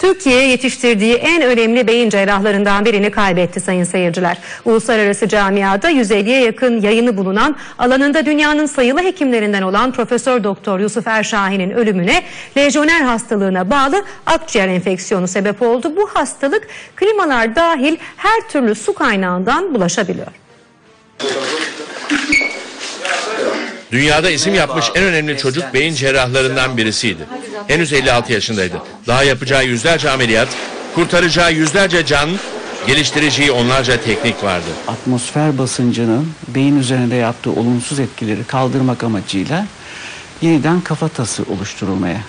Türkiye yetiştirdiği en önemli beyin cerrahlarından birini kaybetti sayın seyirciler. Uluslararası camiada 150'ye yakın yayını bulunan alanında dünyanın sayılı hekimlerinden olan Profesör Doktor Yusuf Erşahin'in ölümüne lejyoner hastalığına bağlı akciğer enfeksiyonu sebep oldu. Bu hastalık klimalar dahil her türlü su kaynağından bulaşabiliyor. Dünyada isim yapmış en önemli çocuk beyin cerrahlarından birisiydi. Henüz 56 yaşındaydı. Daha yapacağı yüzlerce ameliyat, kurtaracağı yüzlerce can, geliştireceği onlarca teknik vardı. atmosfer basıncının beyin üzerinde yaptığı olumsuz etkileri kaldırmak amacıyla yeniden kafatası oluşturulmaya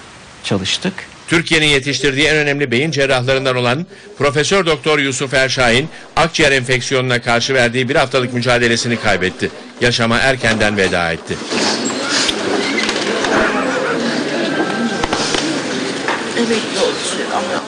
çalıştık. Türkiye'nin yetiştirdiği en önemli beyin cerrahlarından olan Profesör Doktor Yusuf Erşahin akciğer enfeksiyonuna karşı verdiği bir haftalık mücadelesini kaybetti. Yaşama erkenden veda etti.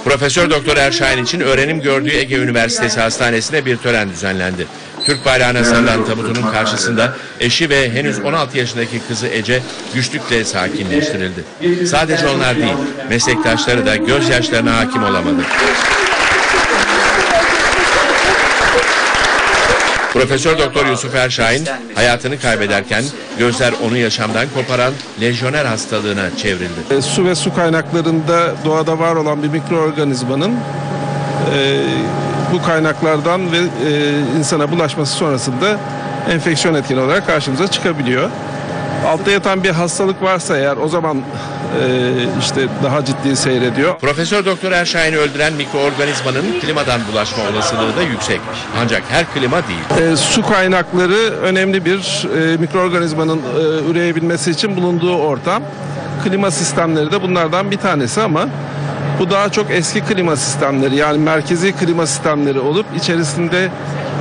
Profesör Doktor Erşahin için öğrenim gördüğü Ege Üniversitesi Hastanesi'nde bir tören düzenlendi. Türk bayrağına sarılan tabutunun karşısında eşi ve henüz 16 yaşındaki kızı Ece güçlükle sakinleştirildi. Sadece onlar değil, meslektaşları da gözyaşlarına hakim olamadı. Profesör Doktor Yusuf Erşahin hayatını kaybederken gözler onu yaşamdan koparan lejyoner hastalığına çevrildi. E, Su ve su kaynaklarında doğada var olan bir mikroorganizmanın e, bu kaynaklardan ve e, insana bulaşması sonrasında enfeksiyon etkeni olarak karşımıza çıkabiliyor. Altta yatan bir hastalık varsa eğer o zaman e, işte daha ciddi seyrediyor. Profesör Doktor Erşahin'i öldüren mikroorganizmanın klimadan bulaşma olasılığı da yüksek. Ancak her klima değil. E, su kaynakları önemli bir e, mikroorganizmanın e, üreyebilmesi için bulunduğu ortam. Klima sistemleri de bunlardan bir tanesi ama bu daha çok eski klima sistemleri yani merkezi klima sistemleri olup içerisinde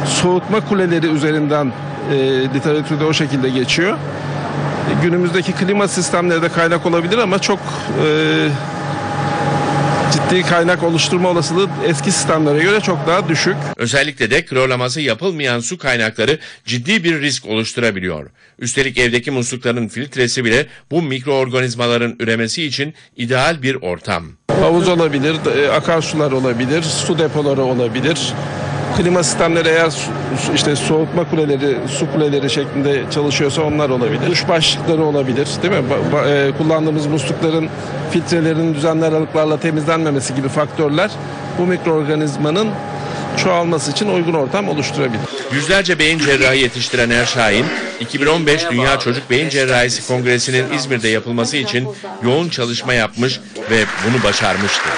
soğutma kuleleri üzerinden e, literatürde o şekilde geçiyor. Günümüzdeki klima sistemleri de kaynak olabilir ama çok e, ciddi kaynak oluşturma olasılığı eski sistemlere göre çok daha düşük. Özellikle de klorlaması yapılmayan su kaynakları ciddi bir risk oluşturabiliyor. Üstelik evdeki muslukların filtresi bile bu mikroorganizmaların üremesi için ideal bir ortam. Havuz olabilir, e, akarsular olabilir, su depoları olabilir. Klima sistemleri eğer işte soğutma kuleleri, su kuleleri şeklinde çalışıyorsa onlar olabilir. Duş başlıkları olabilir, değil mi? Ba- ba- e, kullandığımız muslukların filtrelerinin düzenli aralıklarla temizlenmemesi gibi faktörler bu mikroorganizmanın çoğalması için uygun ortam oluşturabilir. Yüzlerce beyin cerrahı yetiştiren Erşahin, 2015 Dünya Çocuk Beyin Cerrahisi Kongresi'nin İzmir'de yapılması için yoğun çalışma yapmış ve bunu başarmıştı.